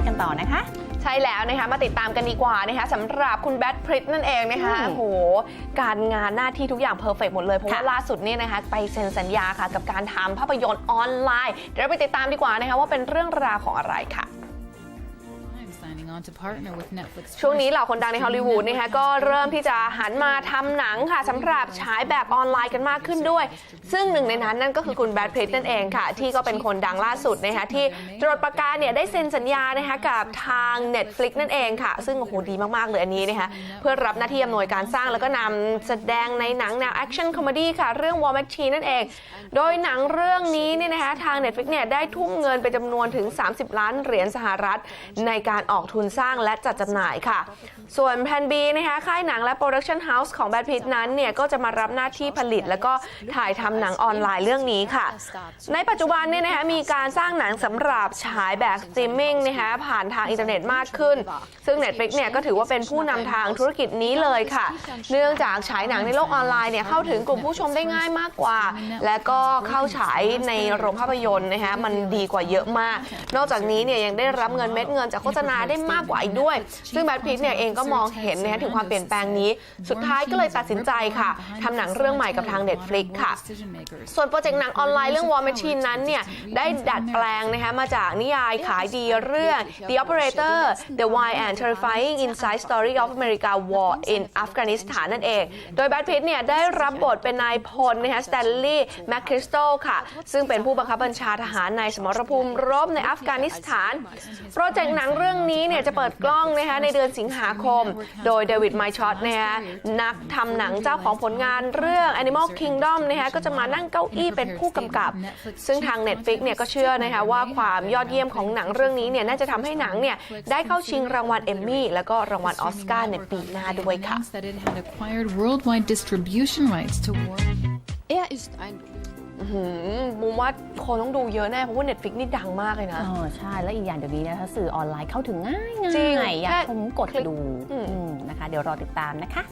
ศกันต่อนะคะ ใช่แล้วนะคะมาติดตามกันดีกว่านะคะสำหรับคุณแบทพริตนั่นเองนะคะอืมโอ้โหการงานหน้าที่ทุกอย่างเพอร์เฟกหมดเลย เพราะว่าค่ะล่าสุดนี่นะคะไปเซ็นสัญญาค่ะกับการทำภาพยนตร์ออนไลน์ เดี๋ยวเราไปติดตามดีกว่านะคะว่าเป็นเรื่องราวของอะไรค่ะ ช่วงนี้เหล่าคนดังในฮอลลีวูดนะคะก็เริ่มที่จะหันมาทำหนังค่ะสำหรับฉายแบบออนไลน์กันมากขึ้นด้วย ซึ่งหนึ่งในนั้นนั่นก็คือคุณแบทพริตนั่นเองค่ะ ที่ก็เป็นคนดังล่าสุดนะคะที่ตรวจประกาเนี่ยได้เซ็นสัญญานะคะกับทาง Netflix นั่นเองค่ะ ซึ่งโอ้โหดีมากๆเลยอันนี้นะคะเพื่อรับหน้าที่อำนวยการสร้างแล้วก็นำแสดงในหนังแนวแอคชั่นคอมดี้ค่ะเรื่อง War Machine นั่นเองโดยหนังเรื่องนี้เนี่ยนะคะทาง Netflix เนี่ยได้ทุ่มเงินเป็นจำนวนถึง 30 ล้านเหรียญสหรัฐในการออกทุนสร้างและจัดจำหน่ายค่ะ ส่วนแพนบีนะคะค่ายหนังและโปรดักชันเฮาส์ของแบทพิทนั้นเนี่ยก็จะมารับหน้าที่ผลิต แล้วก็ถ่ายทำหนังออนไลน์เรื่องนี้ค่ะ ในปัจจุบันเนี่ยนะคะมีการสร้างหนังสำหรับฉายแบบสตรีมมิ่งนะคะผ่านทางอินเทอร์เน็ตมากขึ้น ซึ่ง Netflix เนี่ยก็ถือว่าเป็นผู้นำทางธุรกิจนี้เลยค่ะ เนื่องจากฉายหนังในโลกออนไลน์เนี่ยเข้าถึงกลุ่มผู้ชมได้ง่ายมากกว่า และก็เข้าฉายในโรงภาพยนตร์นะคะมันดีกว่าเยอะมาก นอกจากนี้เนี่ยยังได้รับเงินเม็ดเงินจากโฆษณาได้มากกว่าอีกด้วย ซึ่งแบทพิทเนี่ยเองก็มองเห็นนะคะถึงความเปลี่ยนแปลงนี้ สุดท้ายก็เลยตัดสินใจค่ะทำหนังเรื่องใหม่กับทาง Netflix ค่ะ Decision makers. ส่วนโปรเจกต์หนังออนไลน์เรื่อง War Machine นั้นเนี่ยได้ดัดแปลงนะคะมาจากนิยายขายดีเรื่อง The Operator The Wild and Terrifying Inside Story of America War in Afghanistan นั่นเอง โดยแบทพิทเนี่ยได้รับบทเป็นนายพลนะคะสแตนลีย์แมคคริสโตค่ะ ซึ่งเป็นผู้บังคับบัญชาทหารในสมรภูมิรบในอัฟกานิสถาน โปรเจกต์หนังเรื่องนี้เนี่ยจะเปิดกล้องนะคะในเดือนสิงหาคม โดยเดวิดไมชอตนะคะนักทำหนังเจ้าของผลงานเรื่อง Animal Kingdom นะคะก็จะมานั่งเก้าอี้เป็นผู้กำกับ ซึ่งทาง Netflix เนี่ยก็เชื่อนะคะว่าความยอดเยี่ยมของหนังเรื่องนี้เนี่ยน่าจะทำให้หนังเนี่ยได้เข้าชิงรางวัลเอมมี่แล้วก็รางวัลออสการ์ในปีหน้าด้วยค่ะ Er ist ein หืมมุมว่าคนต้องดูเยอะแน่ เพราะว่า Netflix นี่ดังมากเลยนะ เออใช่แล้วอีกอย่างเดี๋ยวนี้นะคะสื่อออนไลน์เข้าถึงง่ายจริงง่ายอยากแค่ชมกดคลิกดูอืม อืมนะคะ เดี๋ยวรอติดตามนะคะ